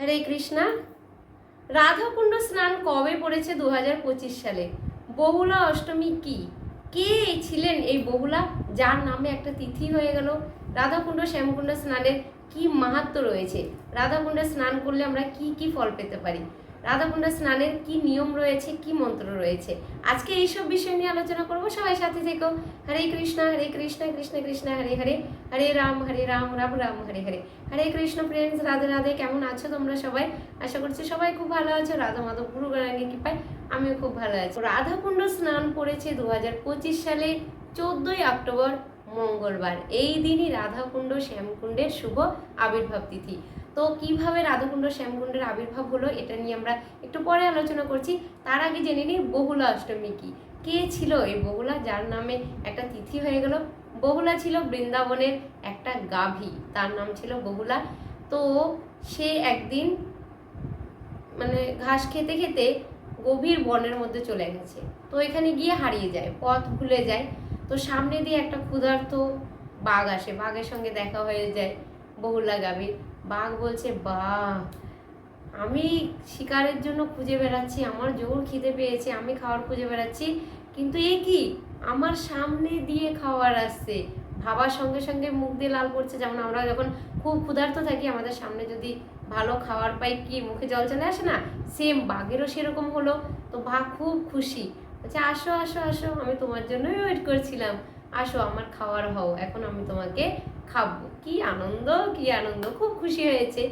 হরে কৃষ্ণা। রাধাকুণ্ড স্নান কবে পড়েছে দু পঁচিশ সালে? বহুলা অষ্টমী কি? কে ছিলেন এই বহুলা? যার নামে একটা তিথি হয়ে গেল। রাধাকুণ্ড, শ্যামকুণ্ড স্নানের কি মাহাত্ম রয়েছে? রাধাকুণ্ডে স্নান করলে আমরা কি কি ফল পেতে পারি? রাধাকুণ্ড স্নানের কি নিয়ম রয়েছে, কি মন্ত্র রয়েছে? আজকে এইসব বিষয় নিয়ে আলোচনা করব। সবাই সাথে থেকো। হরে কৃষ্ণ হরে কৃষ্ণ কৃষ্ণ কৃষ্ণ, হরে হরে। হরে রাম হরে রাম রাম রাম, হরে হরে। হরে কৃষ্ণ ফ্রেন্ডস রাধে রাধে। কেমন আছো তোমরা সবাই? আশা করছি সবাই খুব ভালো আছো। রাধা মাধব গুরু গণাঙ্গের কৃপায় আমিও খুব ভালো আছি। রাধাকুণ্ড স্নান পড়েছে দু হাজার পঁচিশ সালে, চোদ্দই অক্টোবর, মঙ্গলবার। এই দিনই রাধাকুণ্ড শ্যামকুণ্ডের শুভ আবির্ভাব তিথি। তো কীভাবে রাধাকুণ্ড, শ্যামকুণ্ডের আবির্ভাব হলো এটা নিয়ে আমরা একটু পরে আলোচনা করছি। তার আগে জেনে নিই বহুলা অষ্টমী কী? কে ছিল এই বহুলা? যার নামে একটা তিথি হয়ে গেল। বহুলা ছিল বৃন্দাবনের একটা গাভী। তার নাম ছিল বহুলা। তো সে একদিন মানে ঘাস খেতে খেতে গভীর বনের মধ্যে চলে গেছে। তো এখানে গিয়ে হারিয়ে যায়, পথ ভুলে যায়। তো সামনে দিয়ে একটা ক্ষুধার্ত বাঘ আসে। বাঘের সঙ্গে দেখা হয়ে যায় বহুলা গাভীর। বাঘ বলছে বা আমি শিকারের জন্য খুঁজে বেড়াচ্ছি, আমার জোর খিদে পেয়েছে, আমি খাওয়ার খুঁজে বেড়াচ্ছি, কিন্তু এ কি? আমার সামনে দিয়ে খাওয়ার আসছে। ভাবার সঙ্গে সঙ্গে মুখ দিয়ে লাল পড়ছে, যেমন আমরা যখন খুব ক্ষুধার্ত থাকি, আমাদের সামনে যদি ভালো খাবার পাই কি মুখে জল চলে আসে না? সেম, বাঘেরও সেরকম হলো। তো বাঘ খুব খুশি। বলছে, আসো আসো আসো, আমি তোমার জন্যই ওয়েট করছিলাম। আসো, আমার খাওয়ার হও, এখন আমি তোমাকে খাব। কি আনন্দ কি আনন্দ, খুব খুশি হয়েছে।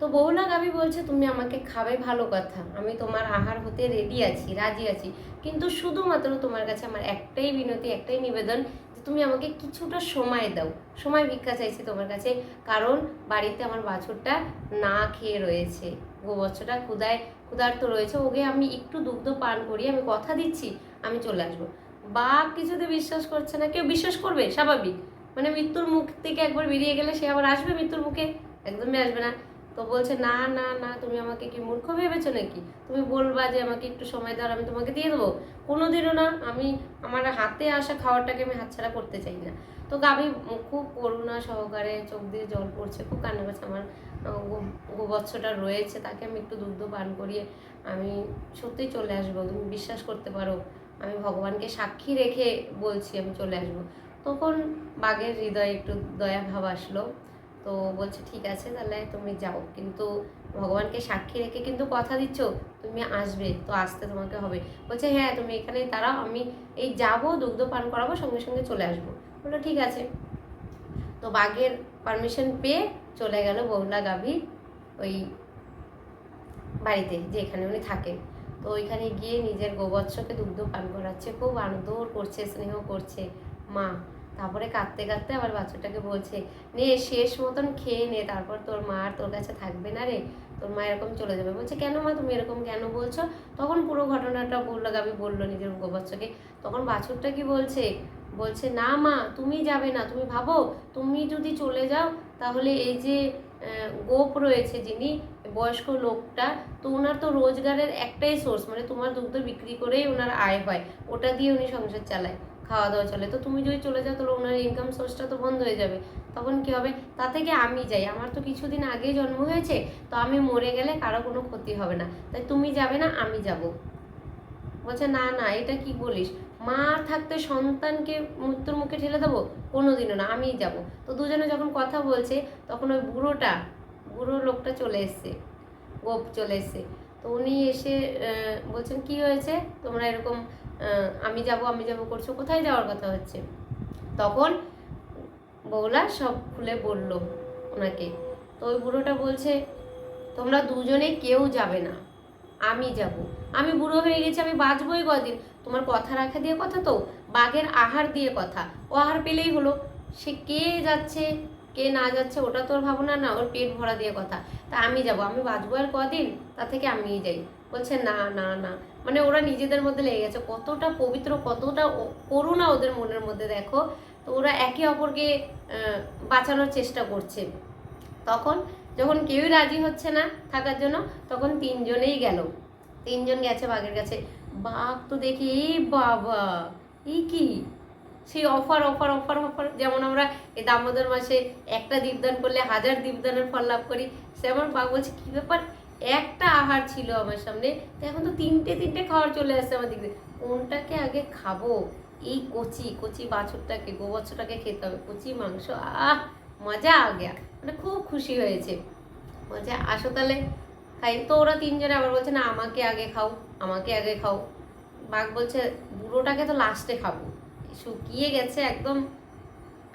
তো বহুলা গাবি বলছে, তুমি আমাকে খাবে, ভালো কথা। আমি তোমার আহার হতে রেডি আছি, রাজি আছি। কিন্তু শুধুমাত্র তোমার কাছে আমার একটাই বিনতি, একটাই নিবেদন যে তুমি আমাকে কিছুটা সময় দাও। সময় ভিক্ষা চাইছি তোমার কাছে, কারণ বাড়িতে আমার বাছুরটা না খেয়ে রয়েছে। গোবচ্ছটা ক্ষুদায় ক্ষুধার্ত রয়েছে। ওকে আমি একটু দুগ্ধ পান করি আমি কথা দিচ্ছি, আমি চলে আসব। বা কিছুতে বিশ্বাস করছে না, কেউ বিশ্বাস করবে? স্বাভাবিক। মানে মৃত্যুর মুখ থেকে একবার বেরিয়ে গেলে সে আবার আসবে মৃত্যুর মুখে? একদমই আসবে না। তো বলছে, না না না, তুমি আমাকে কি মূর্খ ভেবেছো নাকি? তুমি বলবা যে আমাকে একটু সময় দাও আমি তোমাকে দিয়ে দেবো। কোনোদিনও না, আমি আমার হাতে আসা খাবারটাকে আমি হাতছাড়া করতে চাই না। তো গাভী খুব করুণা সহকারে চোখ দিয়ে জল পড়ছে, খুব কান্না করছে। আমার গোবৎসটা রয়েছে, তাকে আমি একটু দুগ্ধ পান করিয়ে আমি সত্যিই চলে আসব। তুমি বিশ্বাস করতে পারো, আমি ভগবানকে সাক্ষী রেখে বলছি আমি চলে আসব। তখন বাঘের হৃদয়ে একটু দয়া ভাব আসলো। তো বলছে, ঠিক আছে, তাহলে তুমি যাও। কিন্তু ভগবানকে সাক্ষী রেখে কিন্তু কথা দিচ্ছ, তুমি আসবে, তো আসতে তোমাকে হবে। বলছে হ্যাঁ তুমি এখানে দাঁড়াও, আমি এই যাব, দুগ্ধ পান করাবো, সঙ্গে সঙ্গে চলে আসব। বলল, ঠিক আছে। তো বাঘের পারমিশন পেয়ে চলে গেল বহুলা গাভী ওই বাড়িতে যে এখানে উনি থাকেন। তো ওইখানে গিয়ে নিজের গোবৎসকে দুগ্ধ পান করাচ্ছে, খুব আনন্দ করছে, স্নেহ করছে। মা, তারপরে কাঁদতে কাঁদতে আবার বাচ্চাটাকে বলছে, নে, শেষ মতন খেয়ে নে, তারপর তোর মা আর তোর কাছে থাকবে না রে, তোর মা এরকম চলে যাবে। বলছে, কেন মা, তুমি এরকম কেন বলছো? তখন পুরো ঘটনাটা বলল গাবি, বলল নিজের গোবৎসকে। তখন বাছুরটা কি বলছে? বলছে, না মা, তুমি যাবে না, তুমি ভাবো, তুমি যদি চলে যাও, তাহলে এই যে গোপ রয়েছে যিনি, বয়স্ক লোকটা, তো ওনার তো রোজগারের একটাই সোর্স মানে তোমার দুগ্ধ বিক্রি করেই ওনার আয় হয়, ওটা দিয়ে উনি সংসার চালায়। খাওয়া দাওয়া চলে। তো তুমি যদি চলে যাও, তাহলে ওনার ইনকাম সোর্সটা তো বন্ধ হয়ে যাবে। তখন কি হবে? তা থেকে আমি যাই। আমার তো কিছুদিন আগে জন্ম হয়েছে, তো আমি মরে গেলে কারও কোনো ক্ষতি হবে না। তাই তুমি যাবে না, আমি যাব। বলছে, না না, এটা কি বলিস? মা থাকতে সন্তানকে মৃত্যুর মুখে ঠেলে দেবো? কোনোদিনও না, আমিই যাব। তো দুজনে যখন কথা বলছে, তখন ওই বুড়োটা, বুড়ো লোকটা চলে এসছে। গোপ চলে এসছে। উনি এসে বলছেন, কি হয়েছে? তোমরা এরকম আমি যাব আমি যাব করছ, কোথায় যাওয়ার কথা হচ্ছে? তখন বৌলা সব খুলে বলল ওনাকে। তো ওই বুড়োটা বলছে, তোমরা দুজনে কেউ যাবে না, আমি যাব। আমি বুড়ো হয়ে গেছি, আমি বাঁচবই কদিন। তোমার কথা রাখা দিয়ে কথা তো? বাঘের আহার দিয়ে কথা। ও আহার পেলেই হলো। সে কে যাচ্ছে? কে না যাচ্ছে ওটা তোর ভাবনা না, ওর পেট ভরা দিয়ে কথা। তা আমি যাব, আমি বাঁচবো আর কদিন? তা থেকে আমিই যাই। বলছে, না না না। মানে ওরা নিজেদের মধ্যে লেগে গেছে। কতটা পবিত্র, কতটা করুণা ওদের মনের মধ্যে দেখো। তো ওরা একে অপরকে বাঁচানোর চেষ্টা করছে। তখন যখন কেউই রাজি হচ্ছে না থাকার জন্য, তখন তিনজনেই গেল। তিনজন গেছে বাঘের কাছে। বাঘ তো দেখি বাবা, এই কি? সেই অফার অফার অফার অফার। যেমন আমরা এই দামোদর মাসে একটা দীপদান করলে হাজার দীপদানের ফল লাভ করি। সে আমার বাবা বলছে, কী ব্যাপার? একটা আহার ছিল আমার সামনে, তো এখন তো তিনটে তিনটে খাওয়ার চলে আসছে আমার দিক। কোনটাকে আগে খাব? এই কচি কচি বাছুরটাকে গোবচ্ছটাকে খেতে হবে। কচি মাংস, আহ, মজা আ গেয়া। মানে খুব খুশি হয়েছে। বলছে, আসো তাহলে। খাই। তো ওরা তিনজনে আবার বলছে, না, আমাকে আগে খাও, আমাকে আগে খাও। বাঘ বলছে, বুড়োটাকে তো লাস্টে খাব। শুকিয়ে গেছে একদম,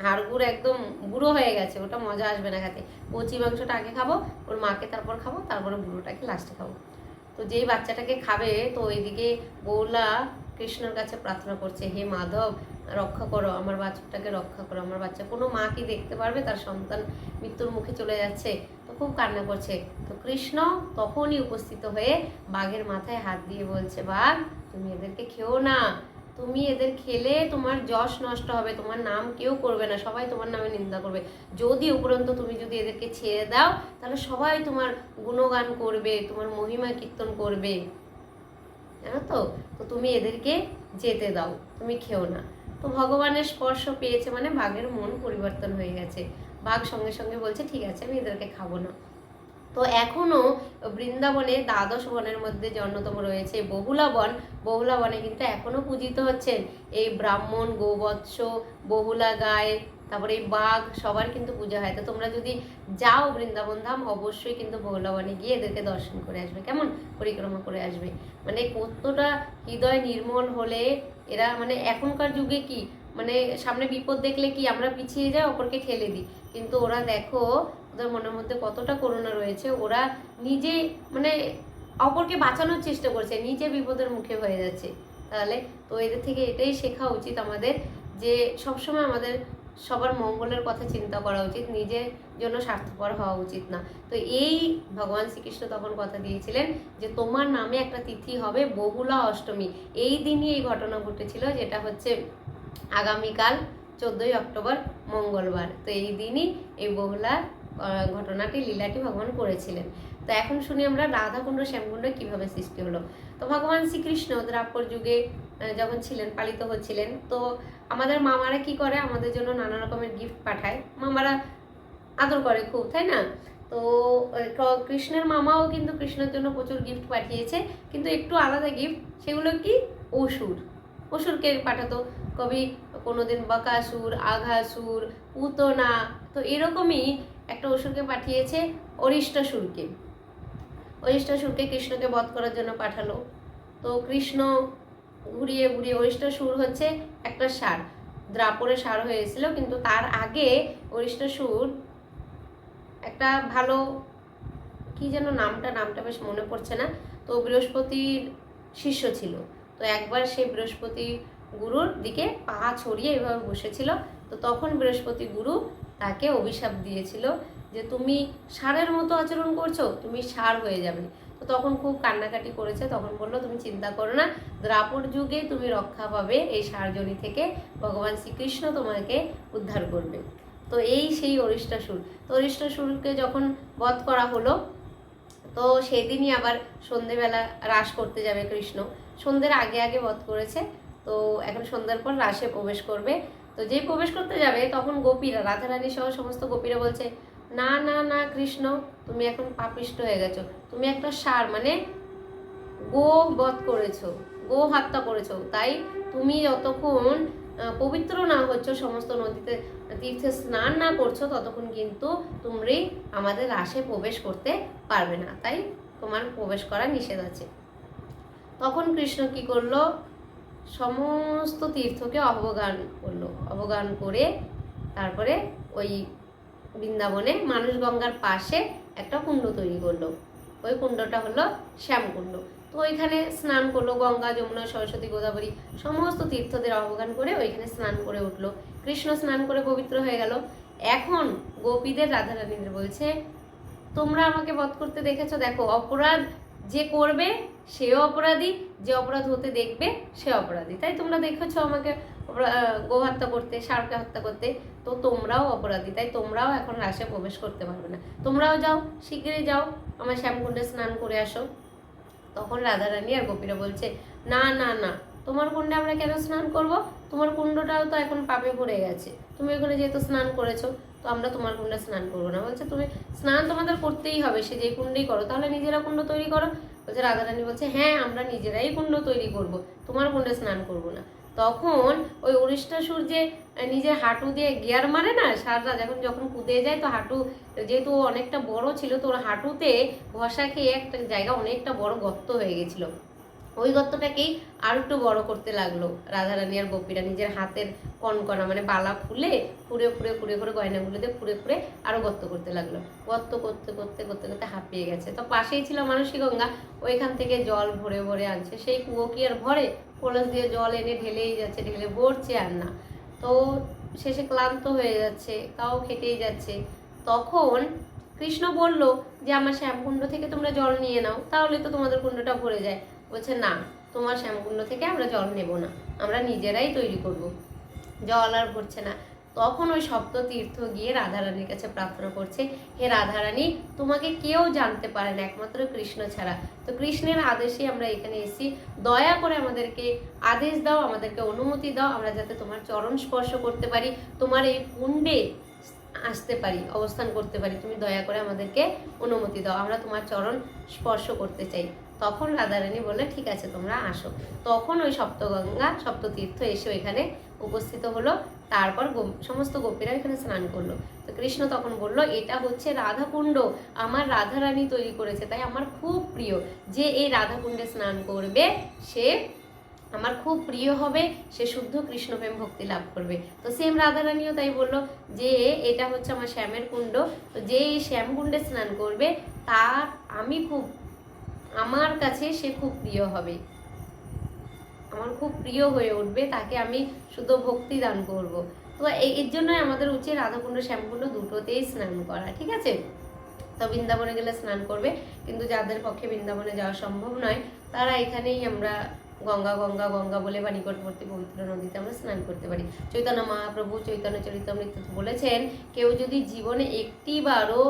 হাড়গুড় একদম বুড়ো হয়ে গেছে, ওটা মজা আসবে না খেতে। কচি মাংসটা আগে খাব, ওর মাকে তারপর খাব, তারপরে বুড়োটাকে লাস্টে খাব। তো যেই বাচ্চাটাকে খাবে, তো ওইদিকে বৌলা কৃষ্ণর কাছে প্রার্থনা করছে, হে মাধব, রক্ষা করো, আমার বাচ্চাটাকে রক্ষা করো। আমার বাচ্চা কোনো মা কি দেখতে পারবে? তার সন্তান মৃত্যুর মুখে চলে যাচ্ছে। তো খুব কান্না করছে। তো কৃষ্ণ তখনই উপস্থিত হয়ে বাঘের মাথায় হাত দিয়ে বলছে, বাঘ, তুমি এদেরকে খেও না। তুমি এদের খেলে তোমার যশ নষ্ট হবে, তোমার নাম কেউ করবে না, সবাই তোমার নামে নিন্দা করবে। যদি উপরন্ত তুমি যদি এদেরকে ছেড়ে দাও, তাহলে সবাই তোমার গুণগান করবে, তোমার মহিমা কীর্তন করবে। জানো তো? তো তুমি এদেরকে যেতে দাও, তুমি খেও না। তো ভগবানের স্পর্শ পেয়েছে মানে বাঘের মন পরিবর্তন হয়ে গেছে। বাঘ সঙ্গে সঙ্গে বলছে, ঠিক আছে, আমি এদেরকে খাব না। তো এখনও বৃন্দাবনে দ্বাদশ বনের মধ্যে যে অন্যতম রয়েছে বহুলা বন, বহুলা বনে কিন্তু এখনও পূজিত হচ্ছেন। এই ব্রাহ্মণ, গোবৎস, বহুলা গায়ে, তারপরে এই বাঘ, সবার কিন্তু পূজা হয়। তো তোমরা যদি যাও বৃন্দাবন ধাম, অবশ্যই কিন্তু বহুলা বনে গিয়ে এদেরকে দর্শন করে আসবে। কেমন পরিক্রমা করে আসবে? মানে কতটা হৃদয় নির্মল হলে এরা মানে এখনকার যুগে কি মানে সামনে বিপদ দেখলে কি আমরা পিছিয়ে যাই, অপরকে ঠেলে দিই? কিন্তু ওরা দেখো ওদের মনের মধ্যে কতটা করুণা রয়েছে, ওরা নিজে মানে অপরকে বাঁচানোর চেষ্টা করছে, নিজে বিপদের মুখে হয়ে যাচ্ছে। তাহলে তো এদের থেকে এটাই শেখা উচিত আমাদের যে সবসময় আমাদের সবার মঙ্গলের কথা চিন্তা করা উচিত নিজের জন্য স্বার্থপর হওয়া উচিত না। তো এই ভগবান শ্রীকৃষ্ণ তখন কথা দিয়েছিলেন যে তোমার নামে একটা তিথি হবে বহুলা অষ্টমী। এই দিনই এই ঘটনা ঘটেছিল, যেটা হচ্ছে আগামীকাল চোদ্দোই অক্টোবর মঙ্গলবার। তো এই দিনই এই বহুলা ঘটনাটি লীলাটি ভগবান করেছিলেন। তো এখন শুনি আমরা রাধাকুণ্ড শ্যামকুণ্ড কীভাবে সৃষ্টি হলো। তো ভগবান শ্রীকৃষ্ণ দ্রাপর যুগে যখন ছিলেন, পালিত হচ্ছিলেন, তো আমাদের মামারা কি করে? আমাদের জন্য নানা রকমের গিফট পাঠায়। মামারা আদর করে খুব, তাই না? তো কৃষ্ণের মামাও কিন্তু কৃষ্ণের জন্য প্রচুর গিফট পাঠিয়েছে। কিন্তু একটু আলাদা গিফট সেগুলো কি? অসুর। অসুরকে পাঠাতো। কবি কোনোদিন বকাসুর, আঘাসুর, পুতনা, তো এরকমই একটা অসুরকে পাঠিয়েছে অরিষ্টাসুরকে অরিষ্টাসুরকে কৃষ্ণকে বধ করার জন্য পাঠালো। তো কৃষ্ণ ঘুরিয়ে ঘুরিয়ে অরিষ্টাসুর হচ্ছে একটা সার। দ্রাপরে সার হয়েছিল কিন্তু তার আগে অরিষ্টাসুর একটা ভালো, কি যেন নামটা নামটা বেশ মনে পড়ছে না। তো বৃহস্পতির শিষ্য ছিল। তো একবার সেই বৃহস্পতি গুরুর দিকে পা ছড়িয়ে এভাবে বসেছিল। তো তখন বৃহস্পতি গুরু তাকে অভিশাপ দিয়েছিল যে তুমি সারের মতো আচরণ করছ, তুমি সার হয়ে যাবে। তো তখন খুব কান্নাকাটি করেছে, তখন বলল, তুমি চিন্তা করো না, দ্রাপর যুগে তুমি রক্ষা পাবে এই সারজনী থেকে, ভগবান শ্রীকৃষ্ণ তোমাকে উদ্ধার করবে। তো এই সেই অরিষ্টাসুর তো অরিষ্টাসুরকে যখন বধ করা হলো, তো সেদিনই আবার সন্ধেবেলা রাস করতে যাবে কৃষ্ণ। সন্ধ্যের আগে আগে বধ করেছে, তো এখন সন্ধ্যার পর রাসে প্রবেশ করবে। তো যেই প্রবেশ করতে যাবে তখন গোপীরা, রাধারানী সহ সমস্ত গোপীরা বলছে, না না না, কৃষ্ণ, তুমি এখন পাপিষ্ট হয়ে গেছো। তুমি একটা সার মানে গো বধ করেছ, গো হত্যা করেছ। তাই তুমি যতক্ষণ পবিত্র না হচ্ছ, সমস্ত নদীতে তীর্থে স্নান না করছ, ততক্ষণ কিন্তু তুমি আমাদের রাসে প্রবেশ করতে পারবে না। তাই তোমার প্রবেশ করা নিষেধ আছে। তখন কৃষ্ণ কি করল? সমস্ত তীর্থকে অবগান করল। অবগান করে তারপরে ওই বৃন্দাবনে মানুষ গঙ্গার পাশে একটা কুণ্ড তৈরি করল। ওই কুণ্ডটা হলো শ্যামকুণ্ড। তো ওইখানে স্নান করল গঙ্গা, যমুনা, সরস্বতী, গোদাবরী সমস্ত তীর্থদের অবগান করে ওইখানে স্নান করে উঠল। কৃষ্ণ স্নান করে পবিত্র হয়ে গেল। এখন গোপীদের রাধারানীদের বলছে, তোমরা আমাকে বধ করতে দেখেছ, দেখো, অপরাধ যে করবে সেও অপরাধী, যে অপরাধ হতে দেখবে সে অপরাধী। তাই তোমরা দেখেছ আমাকে গো হত্যা করতে, সারকে হত্যা করতে। তো তোমরাও অপরাধী, তাই তোমরাও এখন রাশে প্রবেশ করতে পারবে না। তোমরাও যাও শীঘ্রই যাও, আমার শ্যামকুণ্ডে স্নান করে আসো। তখন রাধারানী আর গোপীরা বলছে, না না না, তোমার কুণ্ডে আমরা কেন স্নান করব? তোমার কুণ্ডটাও তো এখন পাপে ভরে গেছে। তুমি ওখানে যেহেতু স্নান করেছ, তো আমরা তোমার কুণ্ডে স্নান করব না। বলছে, তুমি স্নান তোমাদের করতেই হবে, সে যে কুণ্ডেই করো, তাহলে নিজেরা কুণ্ড তৈরি করো। বলছে, রাধারানী বলছে হ্যাঁ আমরা নিজেরাই কুণ্ড তৈরি করব, তোমার কুণ্ডে স্নান করব না। তখন ওই অরিষ্টাসুর যে নিজের হাঁটু দিয়ে গিয়ার মারে না সাররা যখন যখন কুদে যায়, তো হাঁটু, যেহেতু অনেকটা বড় ছিল, তো ওর হাঁটুতে ঘষা খেয়ে একটা জায়গা অনেকটা বড় গর্ত হয়ে গেছিল। ওই গর্তটাকেই আর একটু বড় করতে লাগল। রাধারানী আর গোপীরা নিজের হাতের কনকনা মানে বালা ফুলে ফুড়ে ফুড়ে ফুড়ে করে দিয়ে ফুড়ে ফুড়ে আরও গর্ত করতে লাগল। গর্ত করতে করতে করতে করতে হাঁপিয়ে গেছে। তো পাশেই ছিল মানসী গঙ্গা ওইখান থেকে জল ভরে ভরে আনছে। সেই কুয়ো কি আর ভরে? কলস দিয়ে জল এনে ঢেলেই যাচ্ছে, ঢেলে ভরছে আর না। তো শেষে ক্লান্ত হয়ে যাচ্ছে তাও খেটেই যাচ্ছে। তখন কৃষ্ণ বলল যে, আমার শ্যামকুণ্ড থেকে তোমরা জল নিয়ে নাও, তাহলে তো তোমাদের কুণ্ডটা ভরে যায়। বলছে, না, তোমার শ্যামকুণ্ড থেকে আমরা জল নেব না, আমরা নিজেরাই তৈরি করব। জল আর ভরছে না। তখন ওই সপ্ত তীর্থ গিয়ে রাধারানীর কাছে প্রার্থনা করছে, হে রাধারানী, তোমাকে কেউ জানতে পারে না, একমাত্র কৃষ্ণ ছাড়া। তো কৃষ্ণের আদেশে আমরা এখানে এসেছি, দয়া করে আমাদেরকে আদেশ দাও, আমাদেরকে অনুমতি দাও, আমরা যাতে তোমার চরণ স্পর্শ করতে পারি, তোমার এই কুণ্ডে আসতে পারি, অবস্থান করতে পারি। তুমি দয়া করে আমাদেরকে অনুমতি দাও, আমরা তোমার চরণ স্পর্শ করতে চাই। তখন রাধারানী বললে ঠিক আছে, তোমরা আসো। তখন ওই সপ্তগঙ্গা, সপ্ততীর্থ এসে ওইখানে উপস্থিত হলো। তারপর সমস্ত গোপীরা এখানে স্নান করল। তো কৃষ্ণ তখন বলল, এটা হচ্ছে রাধাকুণ্ড। আমার রাধারানী তৈরি করেছে, তাই আমার খুব প্রিয়। যে এই রাধাকুণ্ডে স্নান করবে, সে আমার খুব প্রিয় হবে, সে শুদ্ধ কৃষ্ণপ্রেম ভক্তি লাভ করবে। তো সেম রাধারানীও তাই বলল, যে এটা হচ্ছে আমার শ্যামের কুণ্ড। তো যে এই শ্যাম কুণ্ডে স্নান করবে, তার আমি খুব আমার কাছে সে খুব প্রিয় হবে। আমার খুব প্রিয় হয়ে উঠবে, তাকে আমি শুধু ভক্তি দান করব। তো এর জন্যই আমাদের উচিত রাধাকুণ্ড শ্যামকুণ্ড দুটোতেই স্নান করা, ঠিক আছে? তো বৃন্দাবনে গেলে স্নান করবে, কিন্তু যাদের পক্ষে বৃন্দাবনে যাওয়া সম্ভব নয়, তারা এখানেই আমরা গঙ্গা গঙ্গা গঙ্গা বলে বা নিকটবর্তী পবিত্র নদীতে আমরা স্নান করতে পারি। চৈতন্য মহাপ্রভু, চৈতন্য চরিতামৃত বলেছেন, কেউ যদি জীবনে একটি বারও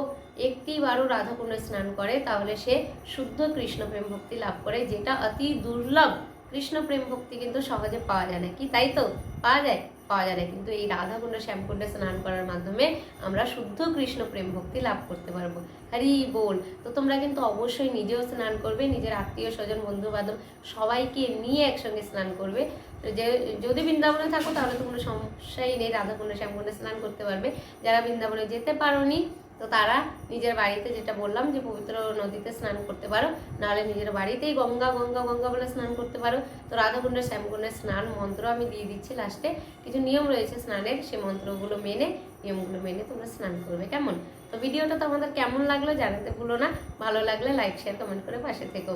একটি বারও রাধাকুণ্ডে স্নান করে, তাহলে সে শুদ্ধ কৃষ্ণ প্রেম ভক্তি লাভ করে, যেটা অতি দুর্লভ। কৃষ্ণ প্রেম ভক্তি কিন্তু সহজে পাওয়া যায় না। কি তাই তো? পাওয়া যায়? পাওয়া যায় না। কিন্তু এই রাধা কুণ্ড শ্যামকুণ্ডে স্নান করার মাধ্যমে আমরা শুদ্ধ কৃষ্ণ প্রেম ভক্তি লাভ করতে পারব। হরি বল। তো তোমরা কিন্তু অবশ্যই নিজেও স্নান করবে, নিজের আত্মীয়, স্বজন বন্ধু বান্ধব সবাইকে নিয়ে একসঙ্গে স্নান করবে। যে, যদি বৃন্দাবনে থাকো তাহলে তো কোনো সমস্যাই নেই, রাধাকুণ্ড শ্যামকুণ্ডে স্নান করতে পারবে। যারা বৃন্দাবনে যেতে পারোনি তো তারা নিজের বাড়িতে যেটা বললাম যে পবিত্র নদীতে স্নান করতে পারো, নাহলে নিজের বাড়িতেই গঙ্গা গঙ্গা গঙ্গা বলে স্নান করতে পারো। তো রাধাকুণ্ডের শ্যামকুণ্ডের স্নান মন্ত্র আমি দিয়ে দিচ্ছি লাস্টে কিছু নিয়ম রয়েছে স্নানের, সে মন্ত্রগুলো মেনে, নিয়মগুলো মেনে তোমরা স্নান করবে, কেমন? তো ভিডিওটা তোমাদের কেমন লাগল জানাতে ভুলো না, ভালো লাগলে লাইক শেয়ার কমেন্ট করে পাশে থেকো।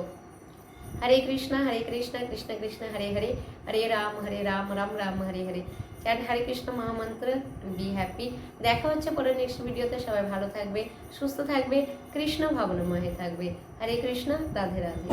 হরে কৃষ্ণ হরে কৃষ্ণ কৃষ্ণ কৃষ্ণ হরে হরে হরে রাম হরে রাম রাম রাম হরে হরে চ্যাট হরে কৃষ্ণ মহামন্ত্র বি হ্যাপি দেখা হচ্ছে পরে নেক্সট ভিডিওতে সবাই ভালো থাকবে, সুস্থ থাকবে, কৃষ্ণ ভাবনাময় থাকবে। হরে কৃষ্ণ রাধে রাধে